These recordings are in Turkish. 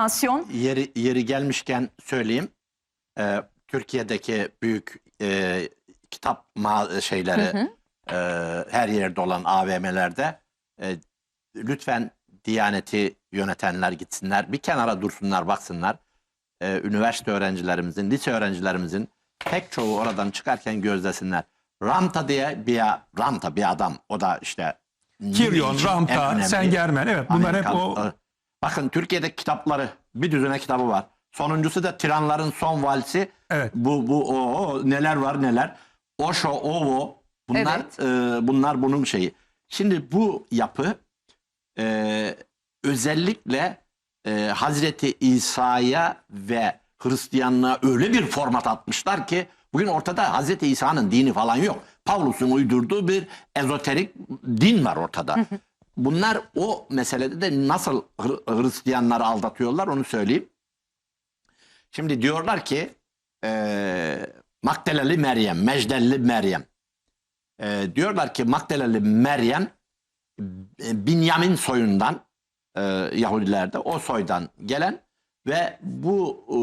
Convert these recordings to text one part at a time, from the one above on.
meditasyon. Yeri, yeri gelmişken söyleyeyim. Ee, Türkiye'deki büyük e, kitap şeyleri Hı hı. e, her yerde olan AVM'lerde e, lütfen Diyaneti yönetenler gitsinler. Bir kenara dursunlar baksınlar. Ee, üniversite öğrencilerimizin, lise öğrencilerimizin pek çoğu oradan çıkarken gözlesinler. Ramta diye bir Ramta bir adam. O da işte Kiryon, Ramta, Sengermen evet bunlar hep Amerikan- o e, Bakın Türkiye'deki kitapları bir düzine kitabı var. Sonuncusu da Tiranların Son Valsi. Evet. Bu bu o, o, neler var neler. Osho, Ovo bunlar Evet. e, bunlar bunun şeyi. Şimdi bu yapı e, özellikle e, Hazreti İsa'ya ve Hristiyanlığa öyle bir format atmışlar ki bugün ortada Hazreti İsa'nın dini falan yok. Pavlus'un uydurduğu bir ezoterik din var ortada. Bunlar o meselede de nasıl Hristiyanları aldatıyorlar onu söyleyeyim. Şimdi diyorlar ki e, Makdeleli Meryem, Mecdelli Meryem. E, diyorlar ki Makdeleli Meryem Binyamin soyundan e, Yahudilerde o soydan gelen ve bu e,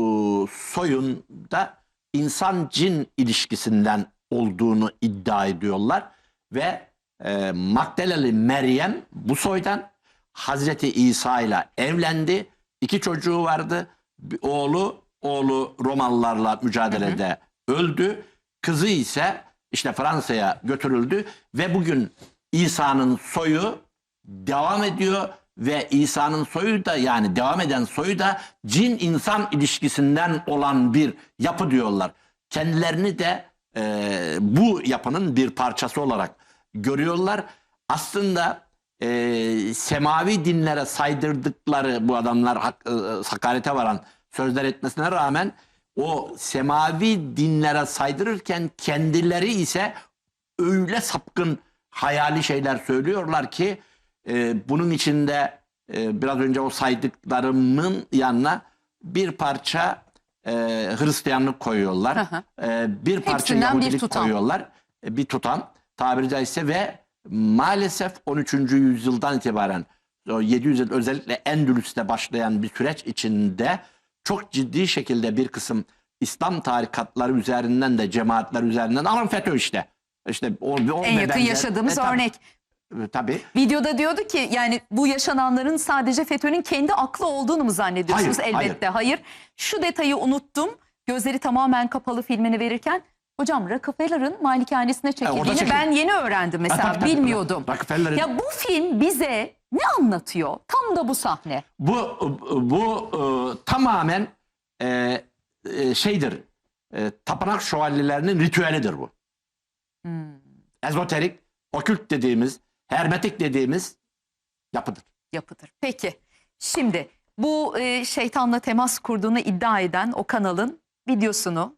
soyun da insan cin ilişkisinden olduğunu iddia ediyorlar ve e, Magdaleli Meryem bu soydan Hazreti İsa ile evlendi. İki çocuğu vardı. Bir oğlu oğlu Romalılarla mücadelede öldü. Kızı ise işte Fransa'ya götürüldü ve bugün İsa'nın soyu devam ediyor ve İsa'nın soyu da yani devam eden soyu da cin insan ilişkisinden olan bir yapı diyorlar. Kendilerini de e, bu yapının bir parçası olarak görüyorlar. Aslında e, semavi dinlere saydırdıkları bu adamlar hak, e, hakarete varan sözler etmesine rağmen o semavi dinlere saydırırken kendileri ise öyle sapkın hayali şeyler söylüyorlar ki e, bunun içinde e, biraz önce o saydıklarımın yanına bir parça e, Hristiyanlık koyuyorlar. Hı hı. E, bir parça Hepsinden bir Yahudilik tutam. koyuyorlar. E, bir tutam tabiri caizse ve maalesef 13. yüzyıldan itibaren o 700 yıl özellikle Endülüs'te başlayan bir süreç içinde çok ciddi şekilde bir kısım İslam tarikatları üzerinden de cemaatler üzerinden ama FETÖ işte. İşte o, o En yakın yaşadığımız E, örnek. e, Tabii. Videoda diyordu ki yani bu yaşananların sadece FETÖ'nün kendi aklı olduğunu mu zannediyorsunuz? Hayır, hayır. Elbette hayır. Şu detayı unuttum. Gözleri tamamen kapalı filmini verirken hocam Rockefeller'ın malikanesine çekildiğini çekildi. ben yeni öğrendim mesela tabii, tabii. bilmiyordum. Rockefeller'in- Ya bu film bize ne anlatıyor? Tam da bu sahne. Bu bu e, tamamen e, e, şeydir. E, tapınak şövalyelerinin ritüelidir bu. Hmm, Ezoterik, okült dediğimiz, hermetik dediğimiz yapıdır. yapıdır. Peki şimdi bu e, şeytanla temas kurduğunu iddia eden o kanalın videosunu